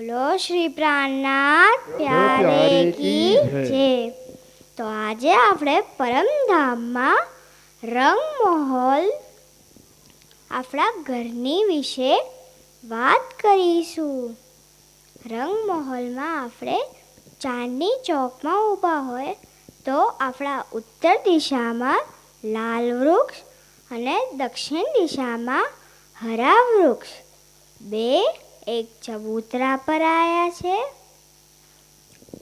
બોલો શ્રી પ્રાણનાથ પ્યારે કી જય. તો આજે આપણે પરમધામમાં રંગ મહોલ આપણા ઘરની વિશે વાત કરીશું. રંગ મહોલમાં આપણે ચાંદની ચોકમાં ઊભા હોય તો આપણા ઉત્તર દિશામાં લાલ વૃક્ષ અને દક્ષિણ દિશામાં હરા વૃક્ષ. બે એક ચબૂતરા પર આવ્યા છે.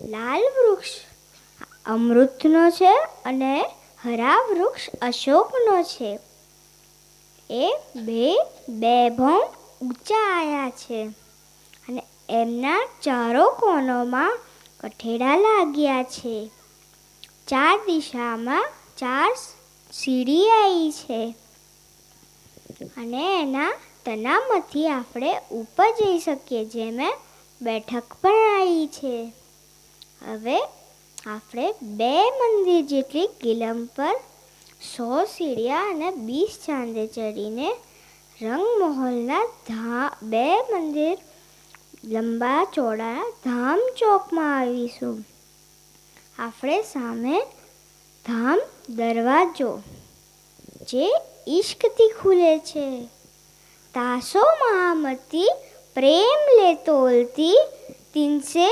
લાલ વૃક્ષ, અમૃતનો છે અને હરા વૃક્ષ અશોકનો છે. એ બે બે ભમ ઊંચા આવ્યા છે અને એમના ચારો કોણોમાં કઠેડા લાગ્યા છે. ચાર દિશામાં ચાર સીડી આવી છે અને એના તનામાંથી આપણે ઉપર જઈ શકીએ જેમે બેઠક પણ આવી છે. હવે આપણે બે મંદિર જેટલી કિલમ પર સો સીડિયા અને બીસ ચાંદે ચડીને રંગમહોલના ધા, બે મંદિર લંબા ચોડા ધામ ચોકમાં આવીશું. આપણે સામે ધામ દરવાજો, જે ઈશ્કથી ખુલે છે. તાસો મહામતી પ્રેમ લે તોલતી તિનસે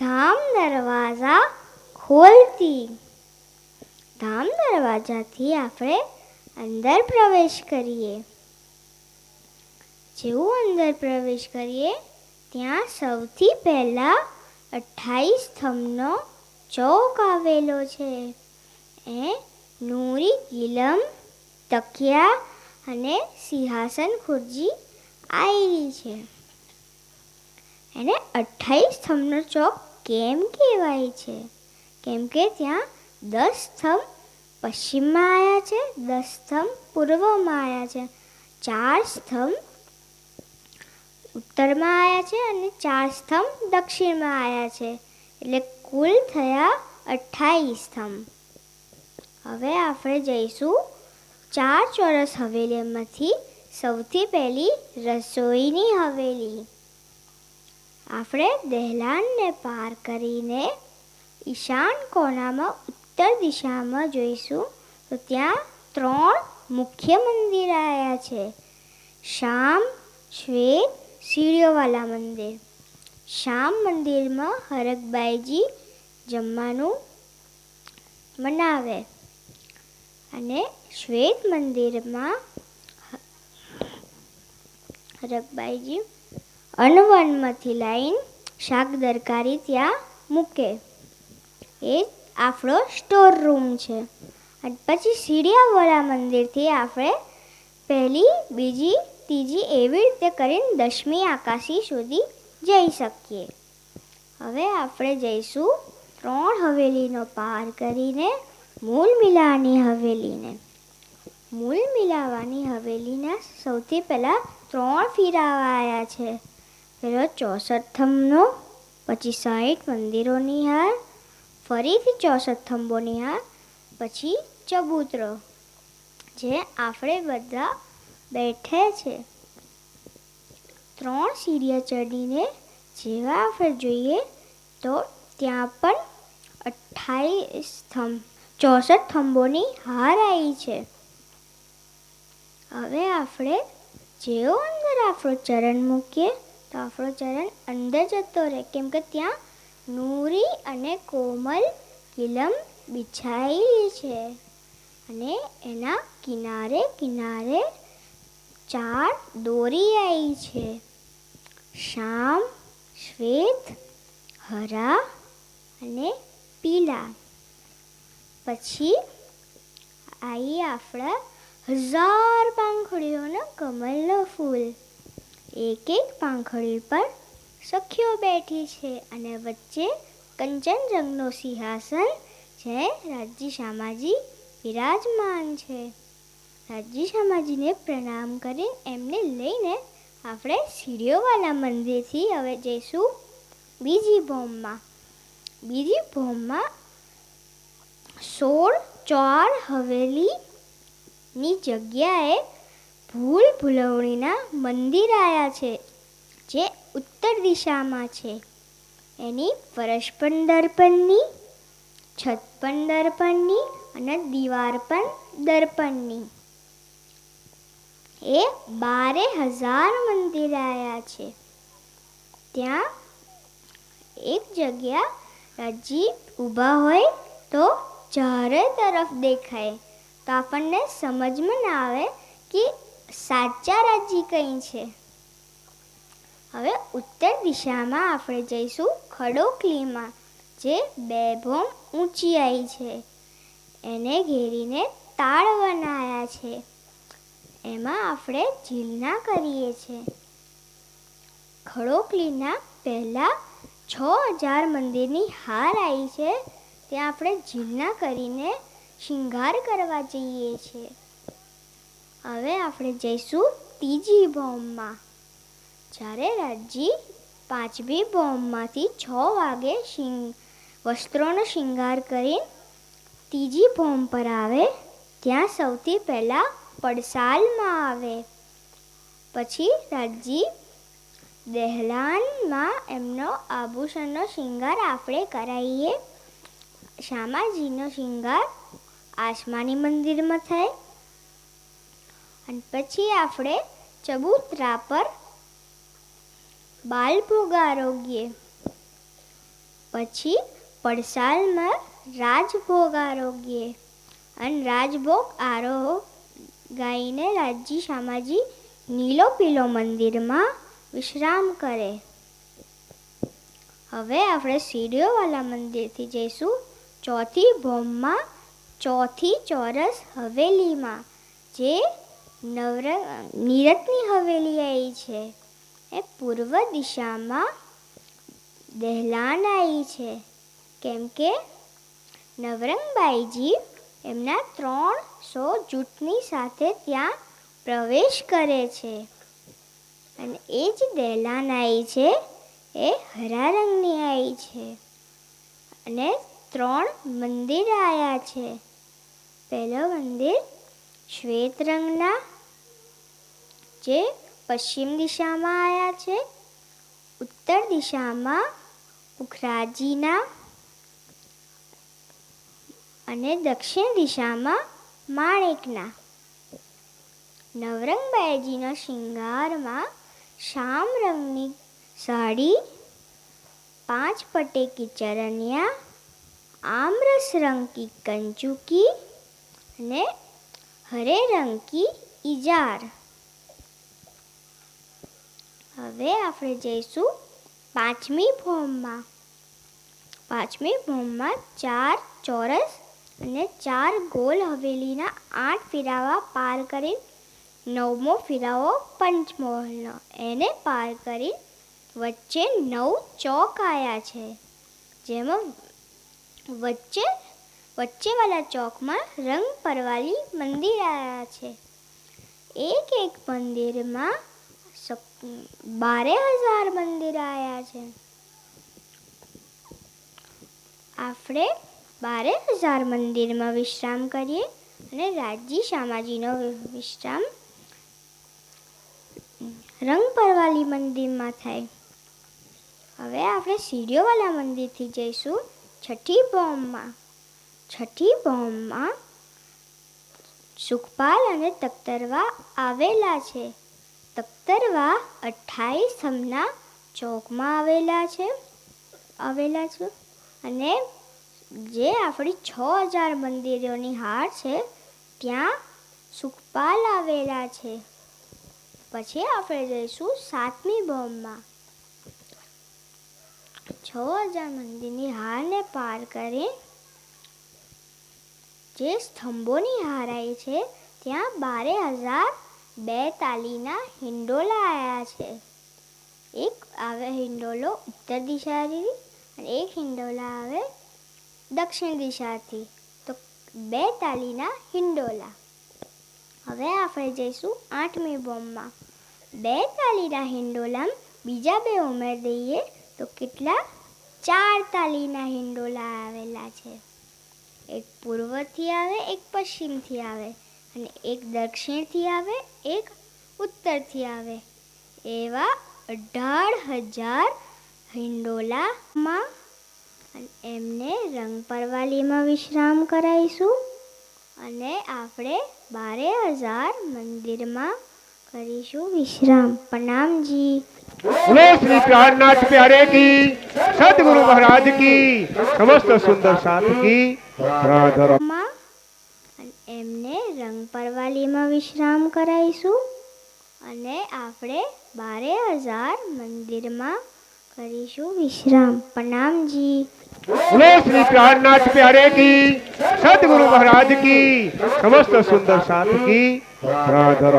ધામ દરવાજા ખોલતી ધામ દરવાજાથી આપણે અંદર પ્રવેશ કરીએ। જેવું અંદર પ્રવેશ કરીએ, ત્યાં સૌથી પહેલાં અઠ્ઠાવીસ સ્થંભનો ચોક આવેલો છે. એ નૂરી, ગિલમ, તકિયા અને સિંહાસન ખુરજી આવેલી છે. એને અઠ્ઠાવીસ સ્થંભનો ચોક કેમ કહેવાય છે? કેમ કે ત્યાં દસ સ્થંભ પશ્ચિમમાં આવ્યા છે, દસ સ્તંભ પૂર્વમાં આવ્યા છે, ચાર સ્તંભ ઉત્તરમાં આવ્યા છે અને ચાર સ્તંભ દક્ષિણમાં આવ્યા છે. એટલે કુલ થયા અઠ્ઠાવીસ સ્તંભ. હવે આપણે જઈશું ચાર ચોરસ હવેલીમાંથી સૌથી પહેલી રસોઈની હવેલી. આપણે દહેલાનને પાર કરીને ઈશાન કોનામાં ઉત્તર દિશામાં જોઈશું, તો ત્યાં ત્રણ મુખ્ય મંદિર આવ્યા છે. શ્યામ, શ્વેત સીડીઓવાલા મંદિર. શ્યામ મંદિરમાં હરકબાઈજી જમવાનું બનાવે અને શ્વેત મંદિરમાં હરકબાઈજી અનવનમાંથી લાઈન શાક દરકારી ત્યાં મૂકે. એ આપણો સ્ટોર રૂમ છે. અને પછી સીડિયાવાળા મંદિરથી આપણે પહેલી, બીજી, ત્રીજી એવી રીતે કરીને દસમી આકાશી સુધી જઈ શકીએ. હવે આપણે જઈશું ત્રણ હવેલીનો પાર કરીને મૂલ મિલાવાની હવેલીને. મૂલ મિલાવાની હવેલીના સૌથી પહેલાં ત્રણ ફીરાવા આવ્યા છે. પહેલો ચોસઠ પછી સાઠ મંદિરોની હાર, ફરીથી ચોસઠ થંભોની હાર, પછી ચબૂતરો, જે આપણે બધા બેઠે છે. ત્રણ સીડીયા ચડીને જેવા આપણે જોઈએ તો ત્યાં પણ અઠ્ઠાવીસ થંભ ચોસઠ થંભોની હાર આવી છે. હવે આપણે જેવો અંદર આપણો ચરણ મૂકીએ, તો આપણો ચરણ અંદર જતો રહે. કેમ કે ત્યાં નૂરી અને કોમલ કિલમ બિછાયેલી છે. અને એના કિનારે કિનારે ચાર દોરી આવી છે. શ્યામ, શ્વેત, હરા અને પીલા પછી આવી આપણા હજાર પાંખડીઓનો કમલનો ફૂલ. એક એક પાંખડી પર સખીઓ બેઠી છે અને વચ્ચે કંચનજંગનો સિંહાસન જે રાજ્ય શામાજી વિરાજમાન છે. રાજ્ય શામાજીને પ્રણામ કરી એમને લઈને આપણે સીડીઓવાલા મંદિરથી હવે જઈશું બીજી ભોમમાં. બીજી ભોમમાં સોળ ચાર હવેલીની જગ્યાએ ભૂલ ભૂલવણીના મંદિર આવ્યા છે, જે ઉત્તર દિશામાં છે. એની ફરશ પણ દર્પણની, છત પણ દર્પણની અને દીવાર પણ દર્પણની. એ બારે હજાર મંદિર આવ્યા છે. ત્યાં એક જગ્યા રાજી ઊભા હોય તો ચારે તરફ દેખાય. તો આપણને સમજમાં ના આવે કે સાચા રાજ્ય કઈ છે. હવે ઉત્તર દિશામાં આપણે જઈશું ખડોકલીમાં જે બે ભોમ ઊંચી છે. એને ઘેરીને તાળ બનાવ્યા છે. એમાં આપણે ઝીલના કરીએ છીએ ખડોકલીના પહેલાં છ હજાર મંદિરની હાર આવી છે. ત્યાં આપણે ઝીલના કરીને શિંગાર કરવા જઈએ છીએ. હવે આપણે જઈશું ત્રીજી બોમ્બમાં. જ્યારે રાજી પાંચમી બોમ્બમાંથી છ વાગે શિંગ, વસ્ત્રોનો શિંગાર કરી ત્રીજી બોમ્બ પર આવે, ત્યાં સૌથી પહેલાં પડસાલમાં આવે. પછી રાજી દહેલાનમાં એમનો આભૂષણનો શિંગાર આપણે કરાવીએ શ્યામાજીનો શિંગાર આસમાની મંદિરમાં થાય. અને પછી આપણે ચબૂતરા પર બાલભોગ આરોગ્ય પછી પડસાલમાં રાજભોગ આરોગ્ય અને રાજભોગ આરો ગાઈને રાજજી શામાજી નીલો પીલો મંદિરમાં વિશ્રામ કરે. હવે આપણે સીડીઓવાલા મંદિરથી જઈશું. ચોથી ભોમમાં ચોથી ચોરસ હવેલીમાં, જે નવર નીરતની હવેલી આવી છે. એ પૂર્વ દિશામાં દહેલાન આવી છે. કેમ કે નવરંગબાઈજી એમના ત્રણસો જૂથની સાથે ત્યાં પ્રવેશ કરે છે. અને એ જ દહેલાન આવી છે, એ હરા રંગની આવી છે. અને ત્રણ મંદિર આવ્યા છે. પહેલો મંદિર શ્વેત રંગના, જે પશ્ચિમ દિશામાં આવ્યા છે. ઉત્તર દિશામાં પુખરાજીના અને દક્ષિણ દિશામાં માણેકના. નવરંગબાઈજીના શિંગારમાં શામ રંગની સાડી, પાંચ પટેકી की આમ્રસ રંગકી કંચુકી અને હરે રંગકી ઇજાર હવે આપણે જઈશું પાંચમી ફોર્મમાં. પાંચમી ફોર્મમાં ચાર ચોરસ અને ચાર ગોલ હવેલીના આઠ ફેરાવા પાર કરી નવમો ફેરાવો પંચમહોલનો. એને પાર કરી વચ્ચે નવ ચોક આવ્યા છે. જેમાં વચ્ચે વચ્ચેવાળા ચોકમાં રંગ પરવાલી મંદિર આવ્યા છે. એક એક મંદિરમાં બારે હજાર મંદિર આવ્યા છે. આપણે બારે હજાર મંદિરમાં વિશ્રામ કરીએ અને રાજી શામાજીનો વિશ્રામ રંગ પરવાલી મંદિરમાં થાય. હવે આપણે સીડીઓવાલા મંદિરથી જઈશું. છઠ્ઠી બોમ્બમાં છઠ્ઠી બોમ્બમાં સુખપાલ અને તખ્તરવા આવેલા છે. તખ્તરવા અઠ્ઠાવીસ હમના ચોકમાં આવેલા છે આવેલા છે. અને જે આપણી છ હજાર મંદિરોની હાર છે, ત્યાં સુખપાલ આવેલા છે. પછી આપણે જઈશું સાતમી બોમ્બમાં છ હજાર મંદિરની હારને પાર કરી. જે સ્તંભોની હારાઈ છે, ત્યાં બારે હજાર બે તાલીના હિંડોલા આવ્યા છે. એક આવે હિંડોલો ઉત્તર દિશાથી અને એક હિંડોલા આવે દક્ષિણ દિશાથી. તો બે તાલીના હિંડોલા. હવે આપણે જઈશું આઠમી બોમ્બમાં. બે તાલીના હિંડોલામ બીજા બે ઉમેર દઈએ. તો કેટલા? ચાર તાલીના હિંડોલા આવેલા છે. એક પૂર્વથી આવે, એક પશ્ચિમથી આવે અને એક દક્ષિણથી આવે, એક ઉત્તરથી આવે. એવા અઢાર હજાર હિંડોલામાં અને એમને રંગ પરવાલીમાં વિશ્રામ કરાવીશું અને આપણે બારે હજાર મંદિરમાં કરીશું વિશ્રામ. પ્રણામજી. बोलो श्री प्राणनाथ प्यारे की सदगुरु महाराज की समस्त सुंदर साथ की राधा માં અને એમને રંગ પરવાલીમાં વિશ્રામ કરાવીશું અને આપણે બારે હજાર મંદિરમાં કરીશું વિશ્રામ પ્રણામજી बोलो श्री प्राणनाथ प्यारे की सदगुरु महाराज की समस्त सुंदर साथ की राधा